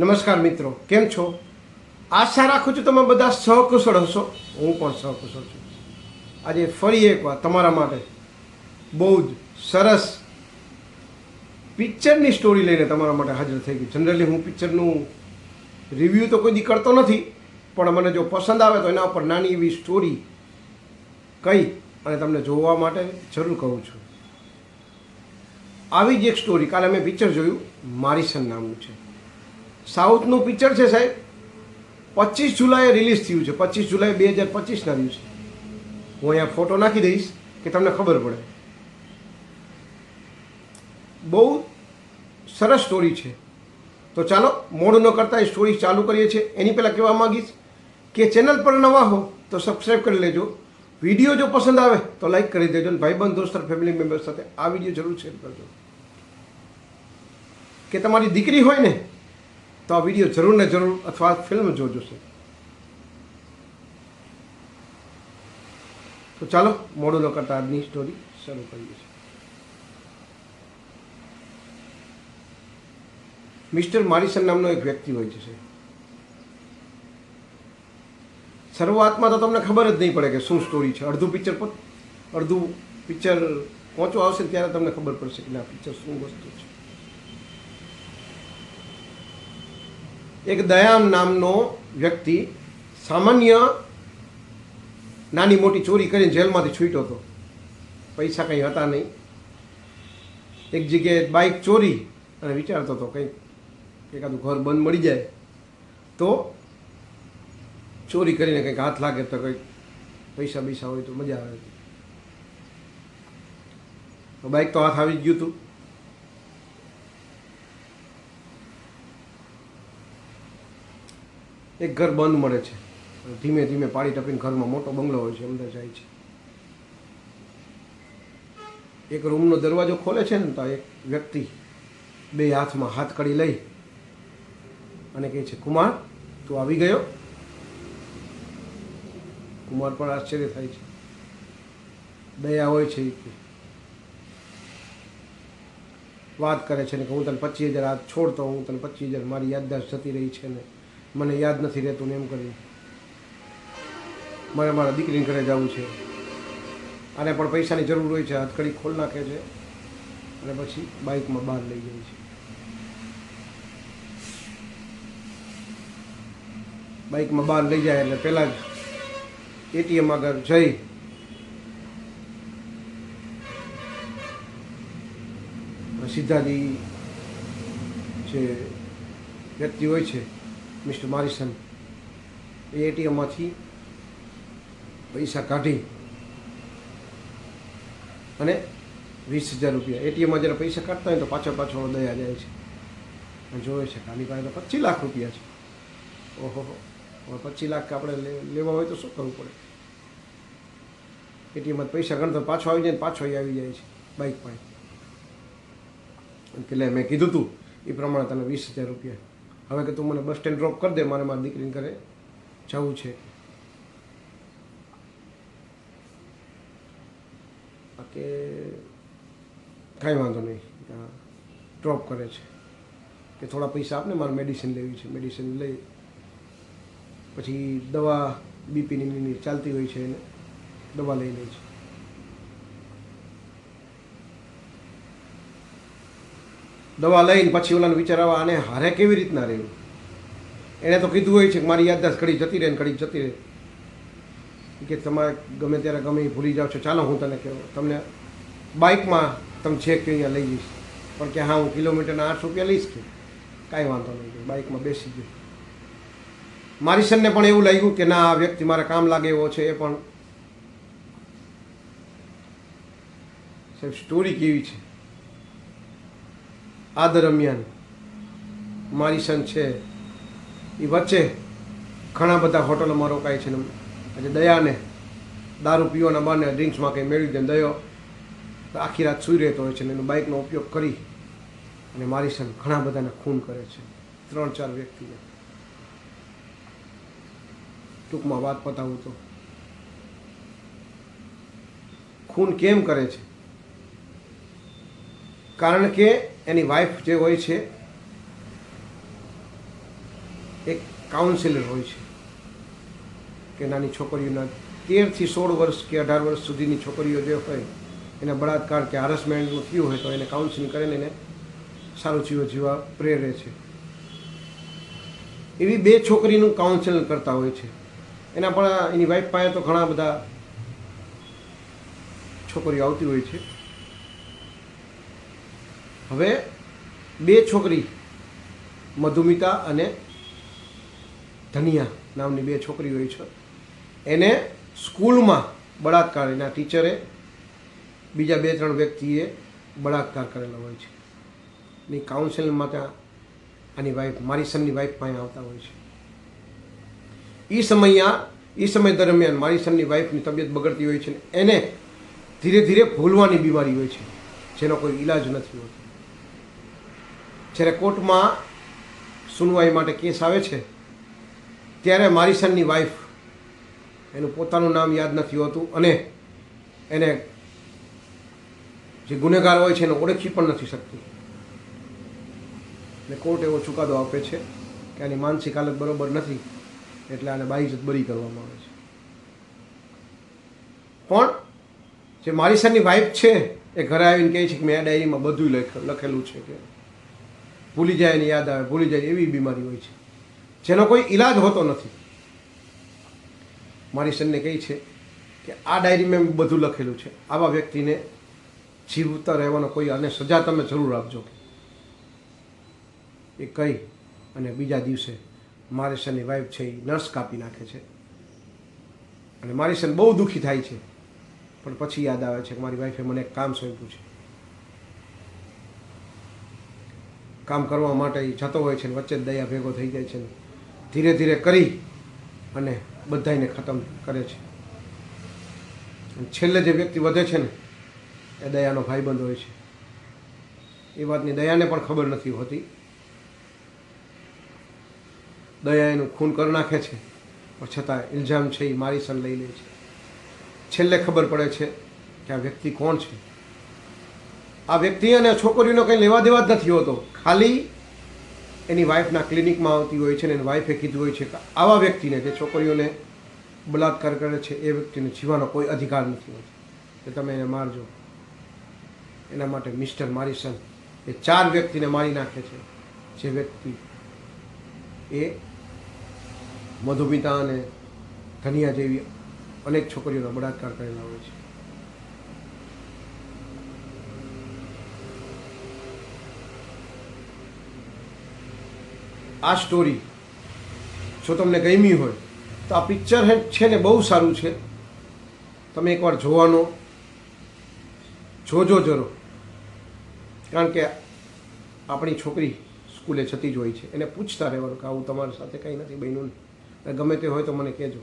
નમસ્કાર મિત્રો, કેમ છો? આશા રાખું છું તમે બધા સહકુશળ હશો. હું પણ સહકુશળ છું. આજે ફરી એકવાર તમારા માટે બહુ જ સરસ પિક્ચરની સ્ટોરી લઈને તમારા માટે હાજર થઈ ગઈ. જનરલી હું પિક્ચરનું રિવ્યૂ તો કોઈ દી કરતો નથી, પણ મને જો પસંદ આવે તો એના ઉપર નાની એવી સ્ટોરી કહી અને તમને જોવા માટે જરૂર કહું છું. આવી જ એક સ્ટોરી કાલે મેં પિક્ચર જોયું, મારીસન નામનું છે. સાઉથનું પિક્ચર છે સાહેબ, પચીસ જુલાઈએ રિલીઝ થયું છે. પચીસ જુલાઈ બે હજાર પચીસના દિવસે. હું અહીંયા ફોટો નાખી દઈશ કે તમને ખબર પડે. બહુ સરસ સ્ટોરી છે. તો ચાલો, મોડું ન કરતા એ સ્ટોરી ચાલુ કરીએ છીએ. એની પહેલાં કહેવા માંગીશ કે ચેનલ પર નવા હો તો સબસ્ક્રાઈબ કરી લેજો. વીડિયો જો પસંદ આવે તો લાઈક કરી દેજો અને ભાઈબંધ દોસ્તર ફેમિલી મેમ્બર સાથે આ વીડિયો જરૂર શેર કરજો. કે તમારી દીકરી હોય ને તો આ વીડિયો જરૂર ને જરૂર અથવા ફિલ્મ જોજો છે તો ચાલો, મોડું ન કરતા આજની સ્ટોરી શરૂ કરીએ છીએ. મિસ્ટર મારિસન નામનો એક વ્યક્તિ હોય છે શરૂઆતમાં તો તમને ખબર જ નહીં પડે કે શું સ્ટોરી છે. અડધું પિક્ચર પર, અડધું પિક્ચર પહોંચવા આવશે ત્યારે તમને ખબર પડશે કે આ પિક્ચર શું વસ્તુ છે. એક દયામ નામનો વ્યક્તિ સામાન્ય નાની મોટી ચોરી કરીને જેલમાંથી છૂટ્યો હતો. પૈસા કંઈ હતા નહીં. એક જગ્યાએ બાઇક ચોરી અને વિચારતો હતો કંઈક એકાદું ઘર બંધ મળી જાય તો ચોરી કરીને કંઈક હાથ લાગે તો કંઈક પૈસા બૈસા હોય તો મજા આવે. બાઇક તો હાથ આવી જ ગયું હતું. એક ઘર બંધ મળે છે. ધીમે ધીમે પાડી ટપીને ઘરમાં મોટો બંગલો હોય છે, અંદર જાય છે. એક રૂમનો દરવાજો ખોલે છે ને, તો એક વ્યક્તિ બે હાથમાં હાથ કડી લઈ અને કહે છે, કુમાર, તું આવી ગયો? કુમાર પણ આશ્ચર્ય થાય છે. દયા હોય છે વાત કરે છે ને કે, હું તને પચીસ હજાર હાથ છોડતો, હું તને પચીસ હજાર મારી યાદદાસ્ત જતી રહી છે ને. મને યાદ નથી રહેતું ને એમ કરી મારે મારા દીકરીને ઘરે જવું છે. આને પણ પૈસાની જરૂર હોય છે હથકડી ખોલ નાખે છે. અને પછી બાઇકમાં બહાર લઈ જાય છે. બાઇકમાં બહાર લઈ જાય એટલે પહેલાં જ એટીએમ આગળ જઈ સીધાજી જે વ્યક્તિ હોય છે મિસ્ટર મારિસન એ એટીએમમાંથી પૈસા કાઢી અને વીસ હજાર રૂપિયા. એટીએમમાં જ્યારે પૈસા કાઢતા હોય તો પાછળ પાછળ દયા જાય છે. અને જોવે છે આની પાસે તો પચીસ લાખ રૂપિયા છે. ઓહો હવે પચીસ લાખ આપણે લેવા હોય તો શું કરવું પડે? એટીએમમાં પૈસા ગણતો પાછો આવી જાય પાછો આવી જાય છે બાઇક પાસે. એટલે મેં કીધું તું, એ પ્રમાણે તને વીસ હજાર રૂપિયા હવે કે તું મને બસ સ્ટેન્ડ ડ્રોપ કરી દે, મારે મારી દીકરીને ઘરે જવું છે. કે કાંઈ વાંધો નહીં. ડ્રોપ કરે છે. કે થોડા પૈસા આપને, મારે મેડિસિન લેવી છે. મેડિસિન લઈ, પછી દવા બીપીની ચાલતી હોય છે એને, દવા લઈ લે છે. દવા લઈને પછી ઓલાને વિચાર આવે આને હારે કેવી રીતના રહેવું? એણે તો કીધું હોય છે કે મારી યાદદાસ્ત ઘડી જતી રહે ને ઘડી જતી રહે. કે, તમારે ગમે ત્યારે ગમે ભૂલી જાઓ છો. ચાલો હું તને કહું તમને બાઇકમાં તમે છેક અહીંયા લઈ જઈશ. પણ કે, હા, હું કિલોમીટરના આઠ રૂપિયા લઈશ કે? કાંઈ વાંધો નહીં. બાઇકમાં બેસી ગયો. મારીસનને પણ એવું લાગ્યું કે, ના, આ વ્યક્તિ મારે કામ લાગે એવો છે. એ પણ સાહેબ સ્ટોરી કેવી છે? આ દરમિયાન મારીસન છે એ વચ્ચે ઘણા બધા હોટલોમાં રોકાય છે આજે દયાને દારૂ પીવાના બાને ડ્રિંક્સમાં કંઈ મેળવી દે દયો આખી રાત સૂઈ રહેતો હોય છે ને એનો બાઇકનો ઉપયોગ કરી અને મારીસન ઘણા બધાને ખૂન કરે છે. ત્રણ ચાર વ્યક્તિને. ટૂંકમાં વાત પતાવું તો. ખૂન કેમ કરે છે? કારણ કે એની વાઈફ જે હોય છે, એક કાઉન્સિલર હોય છે, કે નાની છોકરીઓના તેરથી સોળ વર્ષ કે અઢાર વર્ષ સુધીની છોકરીઓ જે હોય, એને બળાત્કાર કે હારસમેન્ટનું થયું હોય તો એને કાઉન્સિલિંગ કરીને એને સારું જીવો જીવવા પ્રેરે છે. એવી બે છોકરીનું કાઉન્સિલિંગ કરતા હોય છે. એના પણ એની વાઈફ પાસે તો ઘણા બધા છોકરીઓ આવતી હોય છે. હવે બે છોકરી, મધુમિતા અને ધનિયા નામની બે છોકરી હોય છે. એને સ્કૂલમાં બળાત્કાર એના ટીચરે બીજા બે ત્રણ વ્યક્તિએ બળાત્કાર કરેલો હોય છે. ની કાઉન્સેલિંગમાં ત્યાં આની વાઈફ, મારી સનની વાઈફ પાસે આવતા હોય છે. એ સમયમાં એ સમય દરમિયાન મારી સનની વાઈફની તબિયત બગડતી હોય છે એને ધીરે ધીરે ભૂલવાની બીમારી હોય છે, જેનો કોઈ ઈલાજ નથી હોતો. જ્યારે કોર્ટમાં સુનવાઈ માટે કેસ આવે છે, ત્યારે મારી સનની વાઈફ એનું પોતાનું નામ યાદ નથી હોતું અને એને જે ગુનેગાર હોય છે એને ઓળખી પણ નથી શકતી. ને કોર્ટ એવો ચુકાદો આપે છે કે આની માનસિક હાલત બરોબર નથી, એટલે આને બાઈજત બરી કરવામાં આવે છે. પણ જે મારી સરની વાઈફ છે, એ ઘરે આવીને કહે છે કે મેં ડાયરીમાં બધું લખેલું છે કે ભૂલી જાય ને યાદ આવે, ભૂલી જાય એવી બીમારી હોય છે. જેનો કોઈ ઈલાજ હોતો નથી. મારી સનને કહે છે કે આ ડાયરીમાં બધું લખેલું છે. આવા વ્યક્તિને જીવતા રહેવાનો કોઈ અને સજા તમે જરૂર આપજો એ કહી અને બીજા દિવસે મારી સનની વાઈફ છે એ નર્સ કાપી નાખે છે. અને મારી સન બહુ દુઃખી થાય છે. પણ પછી યાદ આવે છે કે મારી વાઈફે મને એક કામ સોંપ્યું છે. કામ કરવા માટે જતો હોય છે ને વચ્ચે દયા ભેગો થઈ જાય છે ને. ધીરે ધીરે કરી અને બધાને ખતમ કરે છે. છેલ્લે જે વ્યક્તિ વધે છે ને, એ દયાનો ભાઈબંધ હોય છે. એ વાતની દયાને પણ ખબર નથી હોતી. દયા એનું ખૂન કરી નાખે છે, પણ છતાં ઇલ્ઝામ છે એ મારી સન લઈ લે છે. છેલ્લે ખબર પડે છે કે આ વ્યક્તિ કોણ છે? આ વ્યક્તિ અને છોકરીનો કંઈ લેવા દેવા જ નથી હોતો. ખાલી એની વાઈફના ક્લિનિકમાં આવતી હોય છે ને એની વાઈફે કીધું હોય છે કે આવા વ્યક્તિને જે છોકરીઓને બલાત્કાર કરે છે, એ વ્યક્તિને જીવવાનો કોઈ અધિકાર નથી હોતો. કે તમે એને મારજો. એના માટે મિસ્ટર મારીસન એ ચાર વ્યક્તિને મારી નાખે છે. જે વ્યક્તિ એ મધુમિતા અને ધનિયા જેવી અનેક છોકરીઓનો બળાત્કાર કરેલા હોય છે. આ સ્ટોરી જો તમને ગમી હોય, તો આ પિક્ચર છે ને બહુ સારું છે. તમે એકવાર જોવાનો, જોજો જરો કારણ કે આપણી છોકરી સ્કૂલે જતી જ હોય છે. એને પૂછતા રહેવાનું કે આવું તમારી સાથે કંઈ નથી બન્યું ગમે તે હોય તો મને કહેજો.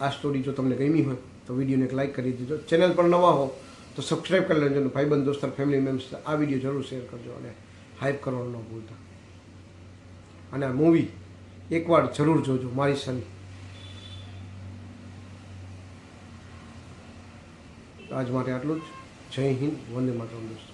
આ સ્ટોરી જો તમને ગમી હોય, તો વિડીયોને એક લાઇક કરી દીજો. ચેનલ પર નવા હો, તો સબસ્ક્રાઈબ કરી લેજો ભાઈબંધ, દોસ્તર ફેમિલી મેમ્બર્સ આ વીડિયો જરૂર શેર કરજો અને હાઈપ કરવાનું ન ભૂલતા. અને આ મૂવી એકવાર જરૂર જોજો, મારી સની આજ માટે આટલું જ. જય હિન્દ, વંદે માતરમ દોસ્તો.